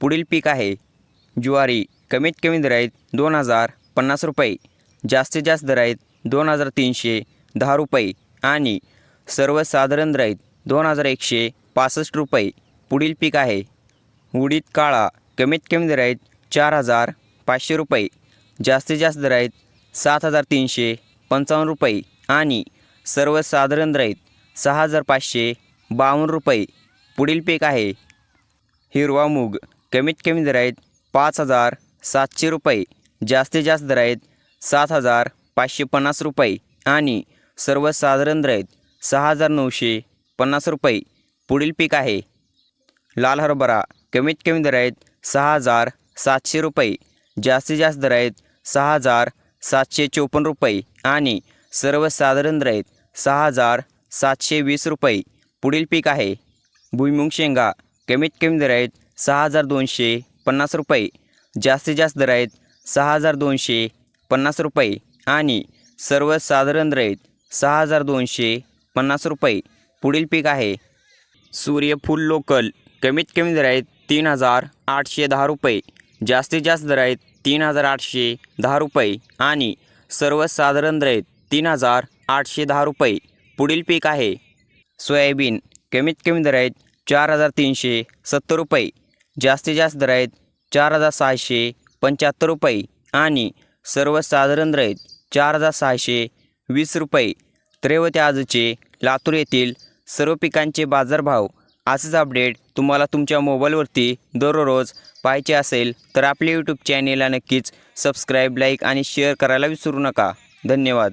पुढील पीक आहे. ज्वारी कमीत कमी दर आहेत दोन हजार पन्नास रुपये जास्तीत जास्त दर आहेत दोन हजार तीनशे दहा रुपये आणि सर्वसाधारण दर आहेत दोन हजार एकशे पासष्ट रुपये पुढील पीक आहे. उडीद काळा कमीत कमी दर आहेत चार हजार पाचशे रुपये जास्तीत जास्त दर आहेत सात हजार तीनशे पंचावन्न रुपये आणि सर्वसाधारण दर आहेत सहा हजार पाचशे बावन्न रुपये पुढील पीक आहे. हिरवा मूग कमीत कमी दर आहेत पाच हजार सातशे रुपये. जास्तीत जास्त दर आहेत सात हजार पाचशे पन्नास रुपये. आणि सर्वसाधारण दर आहेत सहा हजार नऊशे पन्नास रुपये. पुढील पीक आहे. लाल हरभरा. कमीत कमी दर आहेत सहा हजार सातशे रुपये. जास्तीत जास्त दर आहेत सहा हजार सातशे चोपन्न रुपये. आणि सर्वसाधारण दर आहेत सहा हजार सातशे वीस रुपये. पुढील पीक आहे. भुईमुंग शेंगा. कमीत कमी दर आहेत सहा हजार दोनशे पन्नास रुपये. जास्तीत जास्त दर आहेत सहा हजार दोनशे पन्नास रुपये आणि सर्वसाधारण दर आहेत सहा हजार दोनशे पन्नास रुपये. पुढील पीक आहे. सूर्यफूल लोकल. कमीत कमी दर आहेत तीन हजार आठशे दहा रुपये. जास्तीत जास्त दर आहेत तीन हजार आठशे दहा रुपये आणि सर्वसाधारण दर आहेत तीन हजार आठशे दहा रुपये. पुढील पीक आहे. सोयाबीन. कमीत कमी दर आहेत चार हजार तीनशे सत्तर रुपये. जास्तीत जास्त दर आहेत चार हजार सहाशे पंच्याहत्तर रुपये आणि सर्वसाधारण दर आहेत चार हजार सहाशे वीस रुपये. तर आजचे लातूर येथील सर्व पिकांचे बाजारभाव असेच अपडेट तुम्हाला तुमच्या मोबाईलवरती दररोज पाहायचे असेल तर आपल्या यूट्यूब चॅनेलला नक्कीच सबस्क्राईब लाईक आणि शेअर करायला विसरू नका. धन्यवाद.